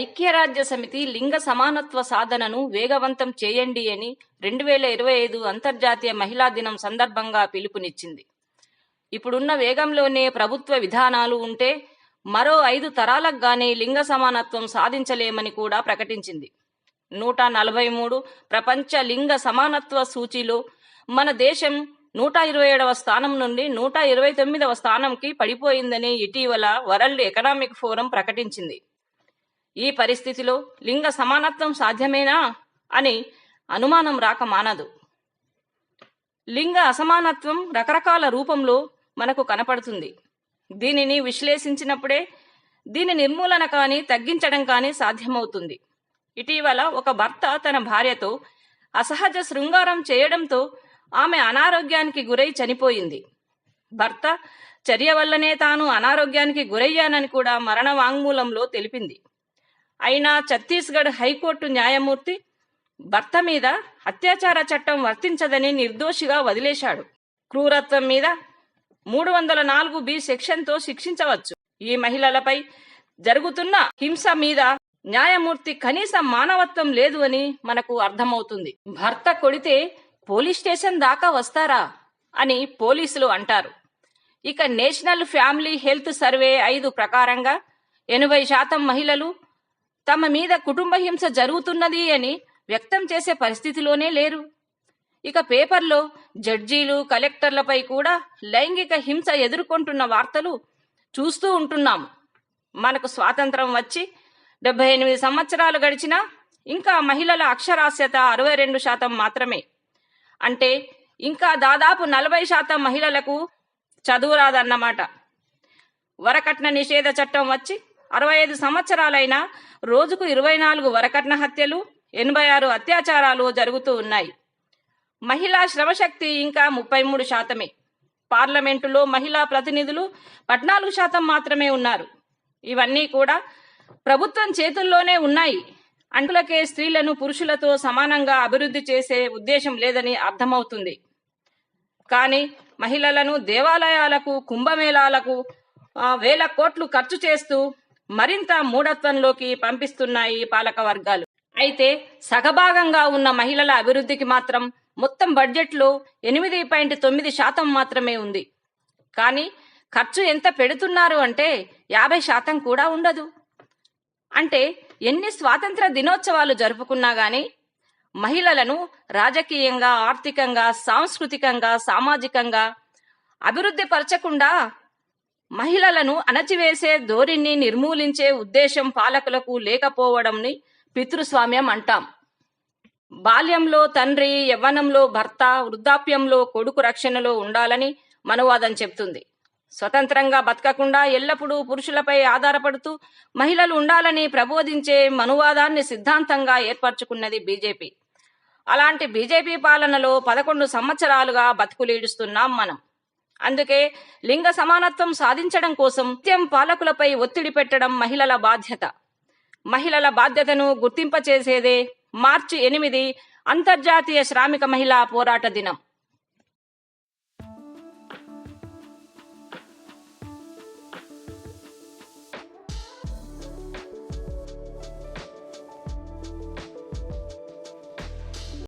ఐక్యరాజ్య సమితి లింగ సమానత్వ సాధనను వేగవంతం చేయండి అని రెండు వేల ఇరవై ఐదు అంతర్జాతీయ మహిళా దినం సందర్భంగా పిలుపునిచ్చింది. ఇప్పుడున్న వేగంలోనే ప్రభుత్వ విధానాలు ఉంటే మరో ఐదు తరాలకు గానే లింగ సమానత్వం సాధించలేమని కూడా ప్రకటించింది. నూట నలభై మూడు ప్రపంచ లింగ సమానత్వ సూచీలో మన దేశం నూట ఇరవై ఏడవ స్థానం నుండి నూట ఇరవై తొమ్మిదవ స్థానంకి పడిపోయిందని ఇటీవల వరల్డ్ ఎకనామిక్ ఫోరం ప్రకటించింది. ఈ పరిస్థితిలో లింగ సమానత్వం సాధ్యమేనా అని అనుమానం రాక మానదు. లింగ అసమానత్వం రకరకాల రూపంలో మనకు కనపడుతుంది. దీనిని విశ్లేషించినప్పుడే దీని నిర్మూలన కానీ తగ్గించడం కానీ సాధ్యమవుతుంది. ఇటీవల ఒక భర్త తన భార్యతో అసహజ శృంగారం చేయడంతో ఆమె అనారోగ్యానికి గురై చనిపోయింది. భర్త చర్య వల్లనే తాను అనారోగ్యానికి గురయ్యానని కూడా మరణ వాంగ్మూలంలో తెలిపింది. అయినా ఛత్తీస్గఢ్ హైకోర్టు న్యాయమూర్తి భర్త మీద అత్యాచార చట్టం వర్తించదని నిర్దోషిగా వదిలేశాడు. క్రూరత్వం మీద మూడు వందల నాలుగు బి సెక్షన్తో శిక్షించవచ్చు. ఈ మహిళలపై జరుగుతున్న హింస మీద న్యాయమూర్తి కనీస మానవత్వం లేదు అని మనకు అర్థమవుతుంది. భర్త కొడితే పోలీస్ స్టేషన్ దాకా వస్తారా అని పోలీసులు అంటారు. ఇక నేషనల్ ఫ్యామిలీ హెల్త్ సర్వే ఐదు ప్రకారంగా ఎనభై శాతం మహిళలు తమ మీద కుటుంబ హింస జరుగుతున్నది అని వ్యక్తం చేసే పరిస్థితిలోనే లేరు. ఇక పేపర్లో జడ్జీలు కలెక్టర్లపై కూడా లైంగిక హింస ఎదుర్కొంటున్న వార్తలు చూస్తూ ఉంటున్నాం మనకు స్వాతంత్రం వచ్చి డెబ్బై ఎనిమిది సంవత్సరాలు గడిచినా ఇంకా మహిళల అక్షరాస్యత అరవై రెండు శాతం మాత్రమే. అంటే ఇంకా దాదాపు నలభై శాతం మహిళలకు చదువు రాదన్నమాట. వరకట్న నిషేధ చట్టం వచ్చి అరవై ఐదు సంవత్సరాలైన రోజుకు ఇరవై నాలుగు వరకట్న హత్యలు ఎనభై ఆరు అత్యాచారాలు జరుగుతూ ఉన్నాయి. మహిళా శ్రమశక్తి ఇంకా ముప్పై మూడు శాతమే. పార్లమెంటులో మహిళా ప్రతినిధులు పద్నాలుగు శాతం మాత్రమే ఉన్నారు. ఇవన్నీ కూడా ప్రభుత్వం చేతుల్లోనే ఉన్నాయి. అంటులకే స్త్రీలను పురుషులతో సమానంగా అభివృద్ధి చేసే ఉద్దేశం లేదని అర్థమవుతుంది. కానీ మహిళలను దేవాలయాలకు కుంభమేళాలకు వేల కోట్లు ఖర్చు చేస్తూ మరింత మూఢత్వంలోకి పంపిస్తున్నాయి పాలక వర్గాలు అయితే సగభాగంగా ఉన్న మహిళల అభివృద్ధికి మాత్రం మొత్తం బడ్జెట్లో ఎనిమిది పాయింట్ తొమ్మిది శాతం మాత్రమే ఉంది. కానీ ఖర్చు ఎంత పెడుతున్నారు అంటే యాభై శాతం కూడా ఉండదు. అంటే ఎన్ని స్వాతంత్ర దినోత్సవాలు జరుపుకున్నా గానీ మహిళలను రాజకీయంగా ఆర్థికంగా సాంస్కృతికంగా సామాజికంగా అభివృద్ధి పరచకుండా మహిళలను అణచివేసే ధోరణిని నిర్మూలించే ఉద్దేశం పాలకులకు లేకపోవడంని పితృస్వామ్యం అంటాం. బాల్యంలో తండ్రి యవ్వనంలో భర్త వృద్ధాప్యంలో కొడుకు రక్షణలో ఉండాలని మనువాదం చెప్తుంది. స్వతంత్రంగా బతకకుండా ఎల్లప్పుడూ పురుషులపై ఆధారపడుతూ మహిళలు ఉండాలని ప్రబోధించే మనువాదాన్ని సిద్ధాంతంగా ఏర్పరచుకున్నది బీజేపీ. అలాంటి బీజేపీ పాలనలో పదకొండు సంవత్సరాలుగా బతుకులీడుస్తున్నాం మనం. అందుకే లింగ సమానత్వం సాధించడం కోసం నిత్యం పాలకులపై ఒత్తిడి పెట్టడం మహిళల బాధ్యత. మహిళల బాధ్యతను గుర్తింపచేసేదే మార్చి ఎనిమిది అంతర్జాతీయ శ్రామిక మహిళా పోరాట దినం.